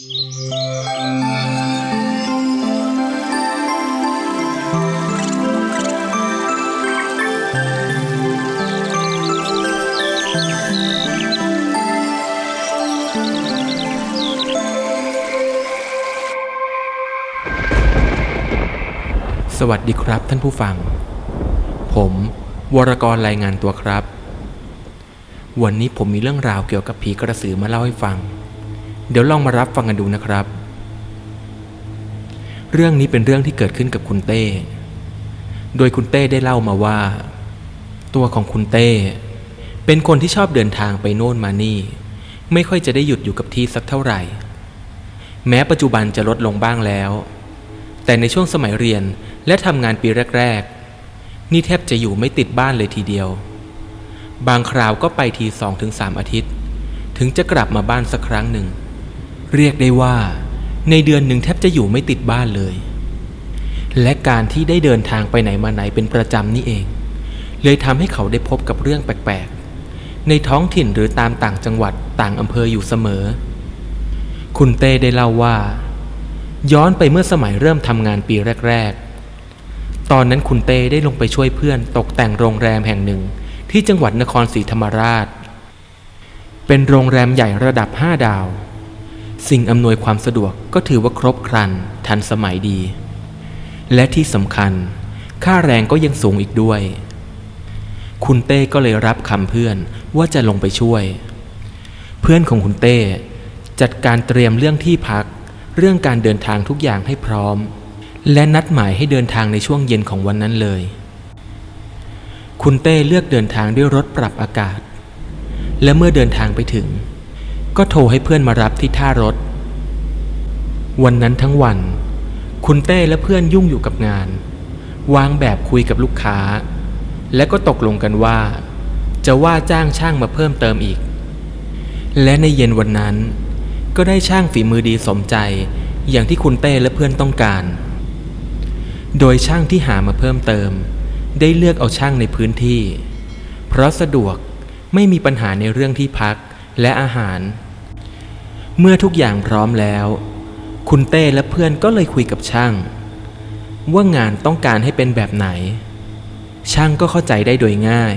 สวัสดีครับท่านผู้ฟัง ผมวรกรรายงานตัวครับ วันนี้ผมมีเรื่องราวเกี่ยวกับผีกระสือมาเล่าให้ฟัง เดี๋ยวลองมารับฟังกันดูนะครับ เรื่องนี้เป็นเรื่องที่เกิดขึ้นกับคุณเต้ โดยคุณเต้ได้เล่ามาว่า ตัวของคุณเต้ เป็นคนที่ชอบเดินทางไปโน่นมานี่ ไม่ค่อยจะได้หยุดอยู่กับที่สักเท่าไหร่ แม้ปัจจุบันจะลดลงบ้างแล้ว แต่ในช่วงสมัยเรียนและทำงานปีแรก ๆ นี่แทบจะอยู่ไม่ติดบ้านเลยทีเดียว บางคราวก็ไปทีสองถึงสามอาทิตย์ ถึงจะกลับมาบ้านสักครั้งหนึ่ง เรียกได้ว่า ในเดือนหนึ่งแทบจะอยู่ไม่ติดบ้านเลย และการที่ได้เดินทางไปไหนมาไหนเป็นประจำนี่เอง เลยทำให้เขาได้พบกับเรื่องแปลกๆ ในท้องถิ่นหรือตามต่างจังหวัดต่างอำเภออยู่เสมอ คุณเต้ได้เล่าว่า ย้อนไปเมื่อสมัยเริ่มทำงานปีแรก ๆ ตอนนั้นคุณเต้ได้ลงไปช่วยเพื่อนตกแต่งโรงแรมแห่งหนึ่งที่จังหวัดนครศรีธรรมราช เป็นโรงแรมใหญ่ระดับ 5 ดาว สิ่งอำนวยความสะดวกก็ถือว่าครบครันทันสมัยดี และที่สำคัญ ค่าแรงก็ยังสูงอีกด้วย คุณเต้ก็เลยรับคำเพื่อนว่าจะลงไปช่วย เพื่อนของคุณเต้จัดการเตรียมเรื่องที่พัก เรื่องการเดินทางทุกอย่างให้พร้อม และนัดหมายให้เดินทางในช่วงเย็นของวันนั้นเลย คุณเต้เลือกเดินทางด้วยรถปรับอากาศ และเมื่อเดินทางไปถึง ก็โทรให้เพื่อนมารับที่ท่ารถ วันนั้นทั้งวัน คุณเต้และเพื่อนยุ่งอยู่กับงาน วางแบบคุยกับลูกค้า และก็ตกลงกันว่า จะว่าจ้างช่างมาเพิ่มเติมอีก และในเย็นวันนั้น ก็ได้ช่างฝีมือดีสมใจอย่างที่คุณเต้และเพื่อนต้องการ โดยช่างที่หามาเพิ่มเติม ได้เลือกเอาช่างในพื้นที่ เพราะสะดวกไม่มีปัญหาในเรื่องที่พัก และอาหาร เมื่อทุกอย่างพร้อมแล้ว คุณเต้และเพื่อนก็เลยคุยกับช่าง ว่างานต้องการให้เป็นแบบไหน ช่างก็เข้าใจได้โดยง่าย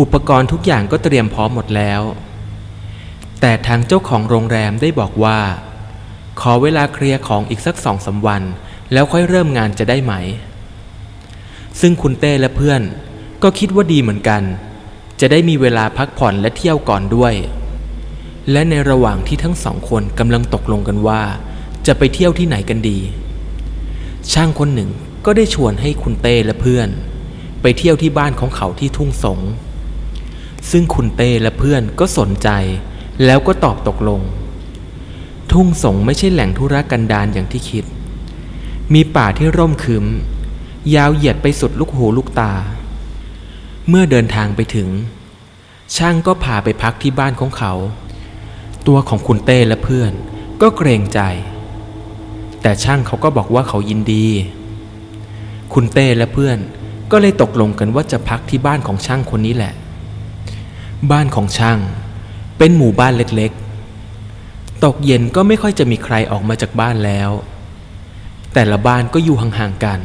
อุปกรณ์ทุกอย่างก็เตรียมพร้อมหมดแล้ว แต่ทางเจ้าของโรงแรมได้บอกว่า ขอเวลาเคลียร์ของอีกสักสองสาวัน แล้วค่อยเริ่มงานจะได้ไหม ซึ่งคุณเต้และเพื่อนก็คิดว่าดีเหมือนกัน จะได้มีเวลาพักผ่อนและเที่ยวก่อนด้วย และในระหว่างที่ทั้งสองคนกำลังตกลงกันว่า จะไปเที่ยวที่ไหนกันดี ช่างคนหนึ่งก็ได้ชวนให้คุณเต้และเพื่อน ไปเที่ยวที่บ้านของเขาที่ทุ่งสง ซึ่งคุณเต้และเพื่อนก็สนใจ แล้วก็ตอบตกลง ทุ่งสงไม่ใช่แหล่งธุรกันดารอย่างที่คิด มีป่าที่ร่มครึมยาวเหยียดไปสุดลูกหูลูกตา เมื่อเดินทางไปถึง ช่างก็พาไปพักที่บ้านของเขา ตัวของคุณเต้และเพื่อนก็เกรงใจ แต่ช่างเขาก็บอกว่าเขายินดี คุณเต้และเพื่อนก็เลยตกลงกันว่าจะพักที่บ้านของช่างคนนี้แหละ บ้านของช่าง เป็นหมู่บ้านเล็กๆ ตกเย็นก็ไม่ค่อยจะมีใครออกมาจากบ้านแล้ว แต่ละบ้านก็อยู่ห่างๆกัน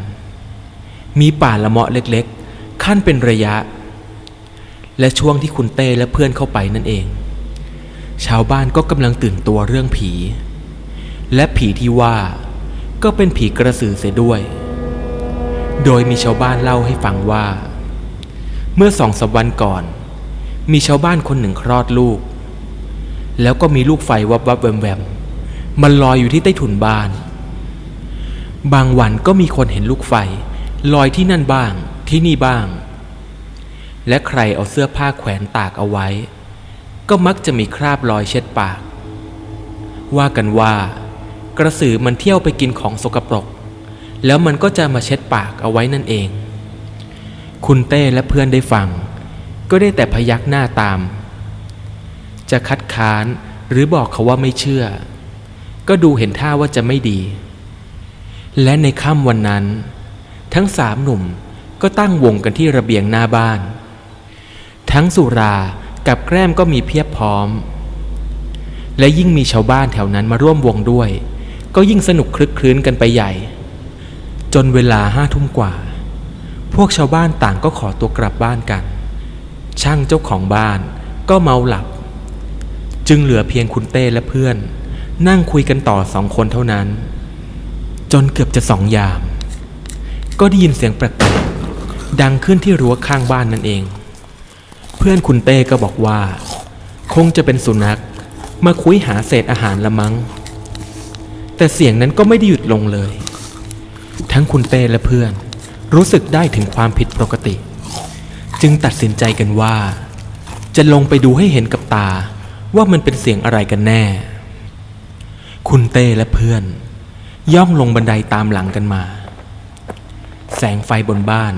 มีป่าละเมาะเล็กๆ ขั้นเป็นระยะ และช่วงที่คุณเต้และเพื่อนเข้าไปนั่นเอง ชาวบ้านก็กำลังตื่นตัวเรื่องผี และผีที่ว่าก็เป็นผีกระสือเสียด้วย โดยมีชาวบ้านเล่าให้ฟังว่า เมื่อสองสามวันก่อน มีชาวบ้านคนหนึ่งคลอดลูก แล้วก็มีลูกไฟวับวับแวมแวมมันลอยอยู่ที่ใต้ถุนบ้าน บางวันก็มีคนเห็นลูกไฟลอยที่นั่นบ้าง ที่นี่บ้าง และใครเอาเสื้อผ้าแขวนตากเอาไว้ ก็มักจะมีคราบรอยเช็ดปาก ว่ากันว่า กระสือมันเที่ยวไปกินของสกปรก แล้วมันก็จะมาเช็ดปากเอาไว้นั่นเอง คุณเต้และเพื่อนได้ฟัง ก็ได้แต่พยักหน้าตาม จะคัดค้านหรือบอกเขาว่าไม่เชื่อ ก็ดูเห็นท่าว่าจะไม่ดี และในค่ำวันนั้น ทั้งสามหนุ่ม ก็ตั้งวงกันที่ระเบียงหน้าบ้าน ทั้งสุรากับแกล้มก็มีเพียบพร้อม และยิ่งมีชาวบ้านแถวนั้นมาร่วมวงด้วย ก็ยิ่งสนุกคลึกคลื้นกันไปใหญ่ จนเวลาห้าทุ่มกว่า พวกชาวบ้านต่างก็ขอตัวกลับบ้านกัน ช่างเจ้าของบ้านก็เมาหลับ จึงเหลือเพียงคุณเต้และเพื่อน นั่งคุยกันต่อสองคนเท่านั้น จนเกือบจะสองยาม ก็ได้ยินเสียงแปลกๆ ดังขึ้นที่รั้วข้างบ้านนั่นเอง เพื่อนคุณเต้ก็บอกว่า คงจะเป็นสุนัขมาคุยหาเศษอาหารละมัง้ง แต่เสียงนั้นก็ไม่ได้หยุดลงเลย ทั้งคุณเต้และเพื่อนรู้สึกได้ถึงความผิดปกติ จึงตัดสินใจกันว่า จะลงไปดูให้เห็นกับตาว่ามันเป็นเสียงอะไรกันแน่ คุณเต้และเพื่อน ย่องลงบันไดตามหลังกันมา แสงไฟบนบ้าน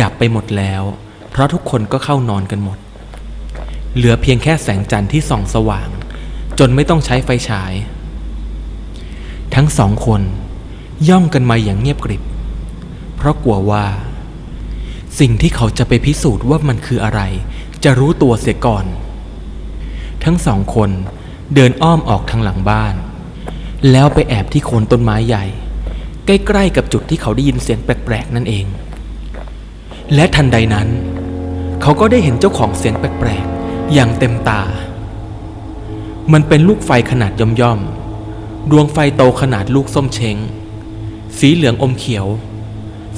ดับไปหมดแล้ว เพราะทุกคนก็เข้านอนกันหมด เหลือเพียงแค่แสงจันทร์ที่ส่องสว่าง จนไม่ต้องใช้ไฟฉาย ทั้งสองคนย่องกันมาอย่างเงียบกริบ เพราะกลัวว่า สิ่งที่เขาจะไปพิสูจน์ว่ามันคืออะไร จะรู้ตัวเสียก่อน ทั้งสองคนเดินอ้อมออกทางหลังบ้าน แล้วไปแอบที่โคนต้นไม้ใหญ่ ใกล้ๆกับจุดที่เขาได้ยินเสียงแปลกๆนั่นเอง และทันใดนั้น เขาก็ได้เห็นเจ้าของเสียงแปลกๆ อย่างเต็มตา มันเป็นลูกไฟขนาดย่อมๆ ดวงไฟโตขนาดลูกส้มเช้ง สีเหลืองอมเขียว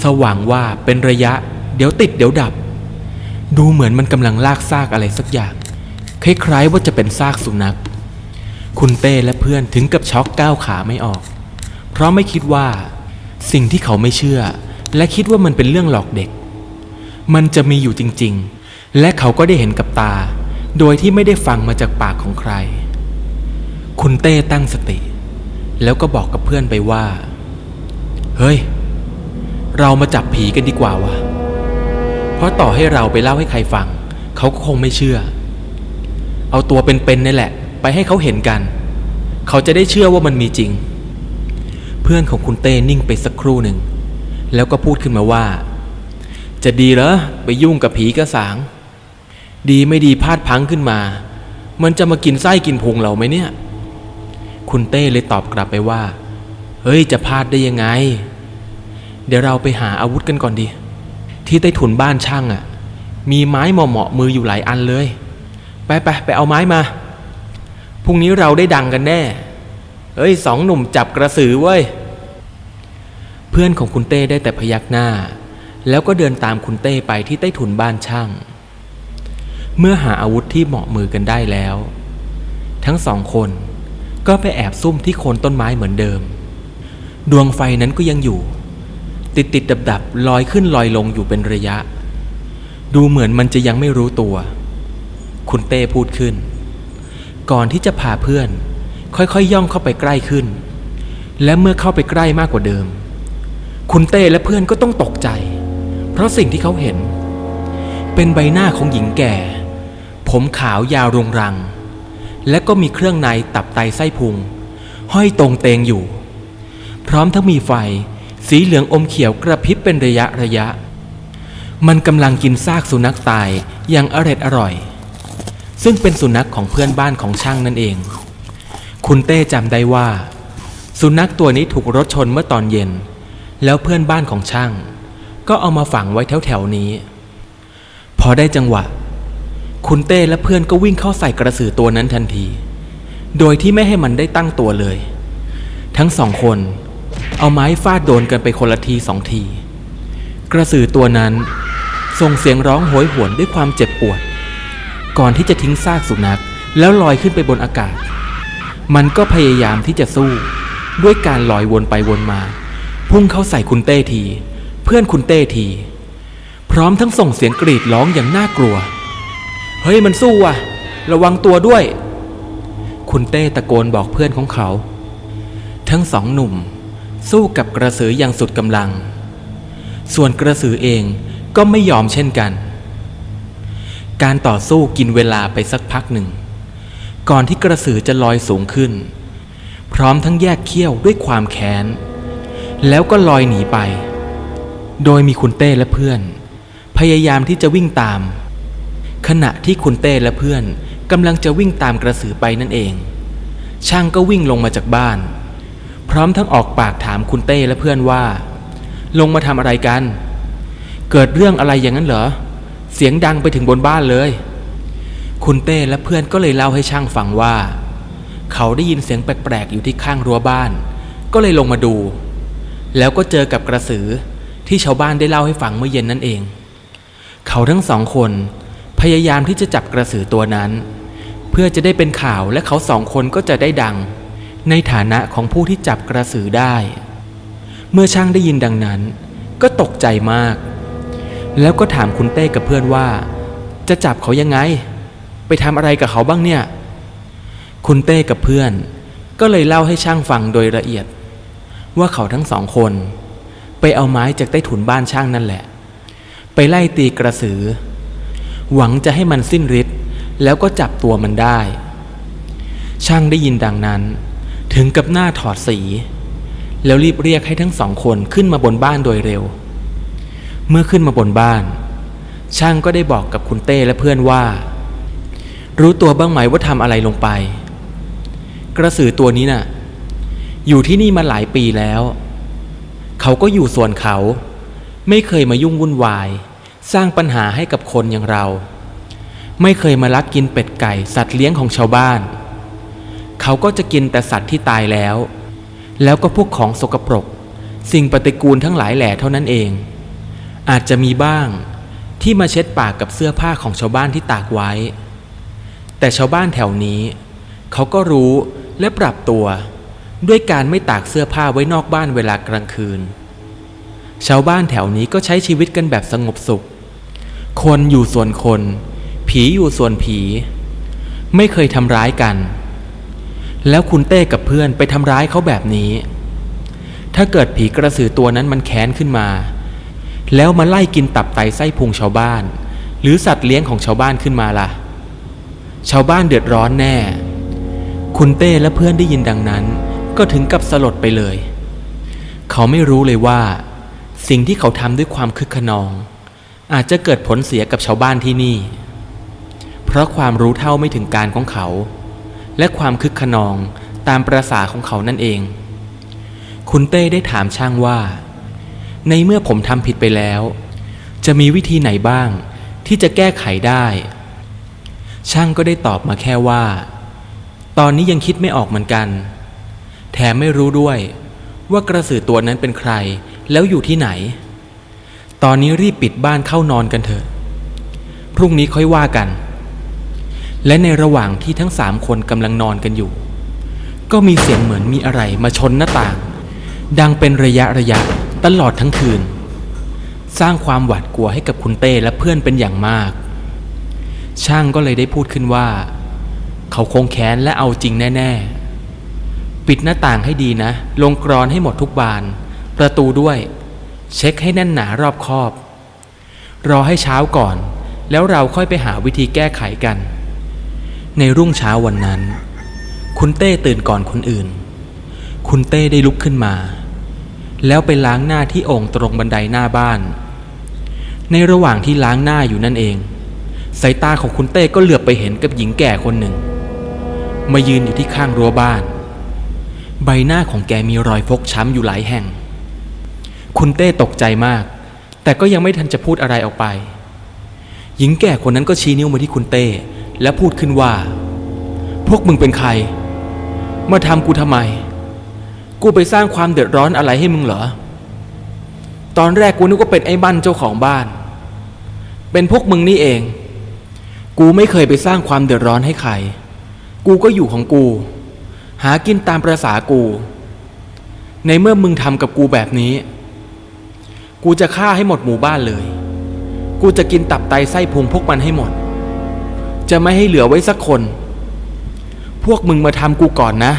สว่างว่าเป็นระยะ เดี๋ยวติดเดี๋ยวดับ ดูเหมือนมันกำลังลากซากอะไรสักอย่าง คล้ายๆว่าจะเป็นซากสุนัข คุณเต้และเพื่อนถึงกับช็อกก้าวขาไม่ออก เพราะไม่คิดว่า สิ่งที่เขาไม่เชื่อ และคิดว่ามันเป็นเรื่องหลอกเด็ก มันจะมีอยู่จริงๆ และเขาก็ได้เห็นกับตา โดยที่ไม่ได้ฟังมาจากปากของใคร คุณเต้ตั้งสติ แล้วก็บอกกับเพื่อนไปว่า เฮ้ย เรามาจับผีกันดีกว่าวะเพราะต่อให้เราไปเล่าให้ใครฟัง เขาก็คงไม่เชื่อ เอาตัวเป็นๆนี่แหละ ไปให้เขาเห็นกัน เขาจะได้เชื่อว่ามันมีจริง เพื่อนของคุณเต้นิ่งไปสักครู่หนึ่ง แล้วก็พูดขึ้นมาว่า จะดีเหรอไปยุ่งกับผีกระสาง ดีไม่ดีพลาดพังขึ้นมา มันจะมากินไส้กินพุงเราไหมเนี่ย คุณเต้เลยตอบกลับไปว่า เฮ้ยจะพลาดได้ยังไง เดี๋ยวเราไปหาอาวุธกันก่อนดี ที่ใต้ถุนบ้านช่างอะ่ะ มีไม้เหมาะๆมืออยู่หลายอันเลย ไปไปไปเอาไม้มาพรุ่งนี้เราได้ดังกันแน่เฮ้ยสองหนุ่มจับกระสือเว้ย เพื่อนของคุณเต้ได้แต่พยักหน้า แล้วก็เดินตามคุณเต้ไปที่ใต้ถุนบ้านช่าง เมื่อหาอาวุธที่เหมาะมือกันได้แล้ว ทั้งสองคนก็ไปแอบซุ่มที่โคนต้นไม้เหมือนเดิม ดวงไฟนั้นก็ยังอยู่ ติดติดดับดับลอยขึ้นลอยลงอยู่เป็นระยะ ดูเหมือนมันจะยังไม่รู้ตัว คุณเต้พูดขึ้น ก่อนที่จะพาเพื่อน ค่อยๆย่องเข้าไปใกล้ขึ้น และเมื่อเข้าไปใกล้มากกว่าเดิม คุณเต้และเพื่อนก็ต้องตกใจ เพราะสิ่งที่เขาเห็น เป็นใบหน้าของหญิงแก่ ผมขาวยาวรงรัง และก็มีเครื่องในตับไตไส้พุง ห้อยตรงเตงอยู่ พร้อมทั้งมีไฟ สีเหลืองอมเขียวกระพริบเป็นระยะระยะ มันกำลังกินซากสุนัขตายอย่างอร็ดอร่อย ซึ่งเป็นสุนัขของเพื่อนบ้านของช่างนั่นเอง คุณเต้จำได้ว่า สุนัขตัวนี้ถูกรถชนเมื่อตอนเย็น แล้วเพื่อนบ้านของช่าง ก็เอามาฝังไว้แถวๆนี้ พอได้จังหวะ คุณเต้และเพื่อนก็วิ่งเข้าใส่กระสือตัวนั้นทันที โดยที่ไม่ให้มันได้ตั้งตัวเลย ทั้งสองคน เอาไม้ฟาดโดนกันไปคนละทีสองที กระสือตัวนั้นส่งเสียงร้องโหยหวนด้วยความเจ็บปวด ก่อนที่จะทิ้งซากสุนัขแล้วลอยขึ้นไปบนอากาศ มันก็พยายามที่จะสู้ด้วยการลอยวนไปวนมา พุ่งเข้าใส่คุณเต้ที เพื่อนคุณเต้ที พร้อมทั้งส่งเสียงกรีดร้องอย่างน่ากลัว เฮ้ยมันสู้ว่ะ ระวังตัวด้วย คุณเต้ตะโกนบอกเพื่อนของเขา ทั้งสองหนุ่ม สู้กับกระสืออย่างสุดกำลัง ส่วนกระสือเองก็ไม่ยอมเช่นกัน การต่อสู้กินเวลาไปสักพักหนึ่ง ก่อนที่กระสือจะลอยสูงขึ้น พร้อมทั้งแยกเขี้ยวด้วยความแค้น แล้วก็ลอยหนีไป โดยมีคุณเต้และเพื่อน พยายามที่จะวิ่งตาม ขณะที่คุณเต้และเพื่อนกำลังจะวิ่งตามกระสือไปนั่นเอง ช่างก็วิ่งลงมาจากบ้าน พร้อมทั้งออกปากถามคุณเต้และเพื่อนว่า ลงมาทำอะไรกัน เกิดเรื่องอะไรอย่างนั้นเหรอ เสียงดังไปถึงบนบ้านเลย คุณเต้และเพื่อนก็เลยเล่าให้ช่างฟังว่า เขาได้ยินเสียงแปลกๆอยู่ที่ข้างรั้วบ้าน ก็เลยลงมาดู แล้วก็เจอกับกระสือ ที่ชาวบ้านได้เล่าให้ฟังเมื่อเย็นนั่นเอง เขาทั้งสองคนพยายามที่จะจับกระสือตัวนั้น เพื่อจะได้เป็นข่าวและเขาสองคนก็จะได้ดัง ในฐานะของผู้ที่จับกระสือได้ เมื่อช่างได้ยินดังนั้น ก็ตกใจมาก แล้วก็ถามคุณเต้กับเพื่อนว่า จะจับเขายังไง ไปทำอะไรกับเขาบ้างเนี่ย คุณเต้กับเพื่อน ก็เลยเล่าให้ช่างฟังโดยละเอียด ว่าเขาทั้งสองคน เอาไม้จากใต้ถุนบ้านช่างนั่นแหละ ไปไล่ตีกระสือ หวังจะให้มันสิ้นฤทธิ์แล้วก็จับตัวมันได้ ช่างได้ยินดังนั้น ถึงกับหน้าถอดสี แล้วรีบเรียกให้ทั้งสองคนขึ้นมาบนบ้านโดยเร็ว เมื่อขึ้นมาบนบ้าน ช่างก็ได้บอกกับคุณเต้และเพื่อนว่า รู้ตัวบ้างไหมว่าทำอะไรลงไป กระสือตัวนี้น่ะ อยู่ที่นี่มาหลายปีแล้ว เขาก็อยู่ส่วนเขา ไม่เคยมายุ่งวุ่นวาย สร้างปัญหาให้กับคนอย่างเรา ไม่เคยมาลักกินเป็ดไก่ สัตว์เลี้ยงของชาวบ้าน เขาก็จะกินแต่สัตว์ที่ตายแล้ว แล้วก็พวกของสกปรก สิ่งปฏิกูลทั้งหลายแหล่เท่านั้นเอง อาจจะมีบ้างที่มาเช็ดปากกับเสื้อผ้าของชาวบ้านที่ตากไว้ แต่ชาวบ้านแถวนี้ เขาก็รู้และปรับตัว ด้วยการไม่ตากเสื้อผ้าไว้นอกบ้านเวลากลางคืน ชาวบ้านแถวนี้ก็ใช้ชีวิตกันแบบสงบสุข คนอยู่ส่วนคน ผีอยู่ส่วนผี ไม่เคยทำร้ายกัน แล้วคุณเต้กับเพื่อนไปทำร้ายเขาแบบนี้ ถ้าเกิดผีกระสือตัวนั้นมันแค้นขึ้นมา แล้วมาไล่กินตับไตไส้พุงชาวบ้าน หรือสัตว์เลี้ยงของชาวบ้านขึ้นมาล่ะ ชาวบ้านเดือดร้อนแน่ คุณเต้และเพื่อนได้ยินดังนั้น ก็ถึงกับสลดไปเลย เขาไม่รู้เลยว่า สิ่งที่เขาทำด้วยความคึกขนอง อาจจะเกิดผลเสียกับชาวบ้านที่นี่ เพราะความรู้เท่าไม่ถึงการของเขา และความคึกขนองตามประษาของเขานั่นเอง คุณเต้ได้ถามช่างว่า ในเมื่อผมทำผิดไปแล้ว จะมีวิธีไหนบ้างที่จะแก้ไขได้ ช่างก็ได้ตอบมาแค่ว่า ตอนนี้ยังคิดไม่ออกเหมือนกัน แถมไม่รู้ด้วย ว่ากระสือตัวนั้นเป็นใคร แล้วอยู่ที่ไหน ตอนนี้รีบปิดบ้านเข้านอนกันเถอะ พรุ่งนี้ค่อยว่ากัน และในระหว่างที่ทั้งสามคนกำลังนอนกันอยู่ ก็มีเสียงเหมือนมีอะไรมาชนหน้าต่าง ดังเป็นระยะระยะตลอดทั้งคืน สร้างความหวาดกลัวให้กับคุณเต้และเพื่อนเป็นอย่างมาก ช่างก็เลยได้พูดขึ้นว่า เขาคงแค้นและเอาจริงแน่ ๆ ปิดหน้าต่างให้ดีนะ ลงกรอนให้หมดทุกบาน ประตูด้วย เช็คให้แน่นหนารอบคอบ รอให้เช้าก่อน แล้วเราค่อยไปหาวิธีแก้ไขกัน ในรุ่งเช้าวันนั้น คุณเต้ตื่นก่อนคนอื่น คุณเต้ได้ลุกขึ้นมา แล้วไปล้างหน้าที่โอ่งตรงบันไดหน้าบ้าน ในระหว่างที่ล้างหน้าอยู่นั่นเอง สายตาของคุณเต้ก็เหลือบไปเห็นกับหญิงแก่คนหนึ่ง มายืนอยู่ที่ข้างรั้วบ้าน ใบหน้าของแกมีรอยฟกช้ำอยู่หลายแห่ง คุณเต้ตกใจมาก แต่ก็ยังไม่ทันจะพูดอะไรออกไป หญิงแก่คนนั้นก็ชี้นิ้วมาที่คุณเต้ และพูดขึ้นว่า พวกมึงเป็นใคร มาทำกูทำไม กูไปสร้างความเดือดร้อนอะไรให้มึงเหรอ ตอนแรกกูนึกว่าเป็นไอ้บั้นเจ้าของบ้าน เป็นพวกมึงนี่เอง กูไม่เคยไปสร้างความเดือดร้อนให้ใคร กูก็อยู่ของกู หากินตามประษากู ในเมื่อมึงทำกับกูแบบนี้ กูจะฆ่าให้หมดหมู่บ้านเลย กูจะกินตับไตไส้พุงพวกมันให้หมด จะไม่ให้เหลือไว้สักคน พวกมึงมาทำกูก่อนนะ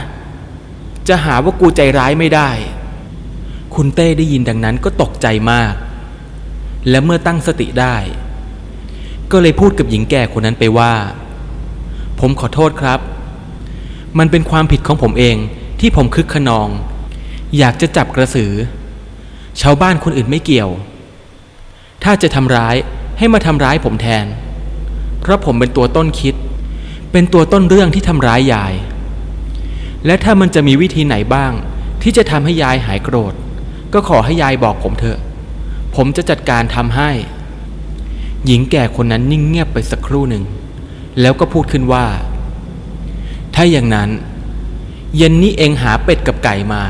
จะหาว่ากูใจร้ายไม่ได้ คุณเต้ได้ยินดังนั้นก็ตกใจมาก และเมื่อตั้งสติได้ ก็เลยพูดกับหญิงแก่คนนั้นไปว่า ผมขอโทษครับ มันเป็นความผิดของผมเองที่ผมคึกขนอง อยากจะจับกระสือ ชาวบ้านคนอื่นไม่เกี่ยว ถ้าจะทำร้ายให้มาทำร้ายผมแทน เพราะผมเป็นตัวต้นคิด เป็นตัวต้นเรื่องที่ทำร้ายยาย และถ้ามันจะมีวิธีไหนบ้าง ที่จะทำให้ยายหายโกรธ ก็ขอให้ยายบอกผมเถอะ ผมจะจัดการทำให้ หญิงแก่คนนั้นนิ่งเงียบไปสักครู่หนึ่ง แล้วก็พูดขึ้นว่า ถ้าอย่างนั้น เย็นนี้เองหาเป็ดกับไก่มา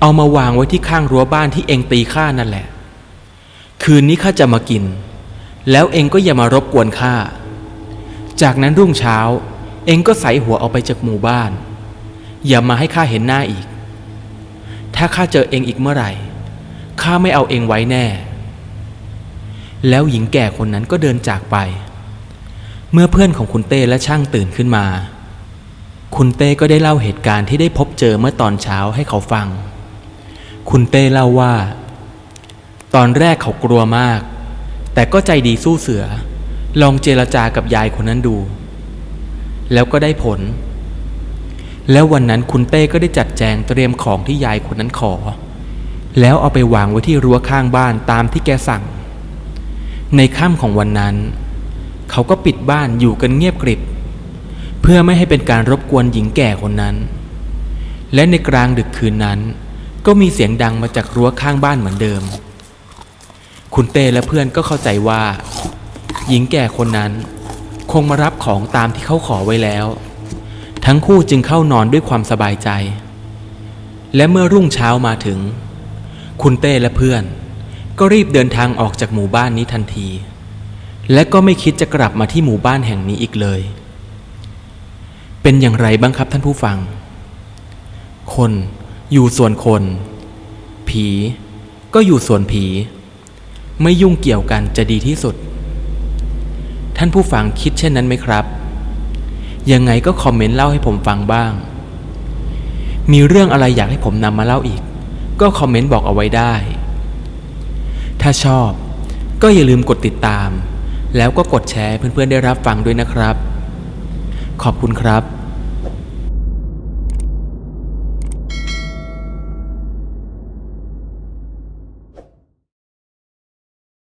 เอามาวางไว้ที่ข้างรั้วบ้านที่เองตีข้านั่นแหละ คืนนี้ข้าจะมากิน แล้วเองก็อย่ามารบกวนข้า จากนั้นรุ่งเช้า เองก็ใส่หัวออกไปจากหมู่บ้าน อย่ามาให้ข้าเห็นหน้าอีก ถ้าข้าเจอเองอีกเมื่อไหร่ข้าไม่เอาเองไว้แน่ แล้วหญิงแก่คนนั้นก็เดินจากไป เมื่อเพื่อนของคุณเต้และช่างตื่นขึ้นมา คุณเต้ก็ได้เล่าเหตุการณ์ที่ได้พบเจอเมื่อตอนเช้าให้เขาฟัง คุณเต้เล่าว่า ตอนแรกเขากลัวมาก แต่ก็ใจดีสู้เสือ ลองเจรจากับยายคนนั้นดู แล้วก็ได้ผล แล้ววันนั้นคุณเต้ก็ได้จัดแจงเตรียมของที่ยายคนนั้นขอ แล้วเอาไปวางไว้ที่รั้วข้างบ้านตามที่แกสั่ง ในค่ำของวันนั้น เขาก็ปิดบ้านอยู่กันเงียบกริบ เพื่อไม่ให้เป็นการรบกวนหญิงแก่คนนั้น และในกลางดึกคืนนั้น ก็มีเสียงดังมาจากรั้วข้างบ้านเหมือนเดิม คุณเต้และเพื่อนก็เข้าใจว่า หญิงแก่คนนั้น คงมารับของตามที่เขาขอไว้แล้ว ทั้งคู่จึงเข้านอนด้วยความสบายใจ และเมื่อรุ่งเช้ามาถึง คุณเต้และเพื่อน ก็รีบเดินทางออกจากหมู่บ้านนี้ทันที และก็ไม่คิดจะกลับมาที่หมู่บ้านแห่งนี้อีกเลย เป็นอย่างไรบ้างครับท่านผู้ฟัง คนอยู่ส่วนคน ผีก็อยู่ส่วนผี ไม่ยุ่งเกี่ยวกันจะดีที่สุด ท่านผู้ฟังคิดเช่นนั้นไหมครับ ยังไงก็คอมเมนต์เล่าให้ผมฟังบ้าง มีเรื่องอะไรอยากให้ผมนำมาเล่าอีก ก็คอมเมนต์บอกเอาไว้ได้ ถ้าชอบก็อย่าลืมกดติดตาม แล้วก็กดแชร์เพื่อนๆได้รับฟังด้วยนะครับ ขอบคุณครับ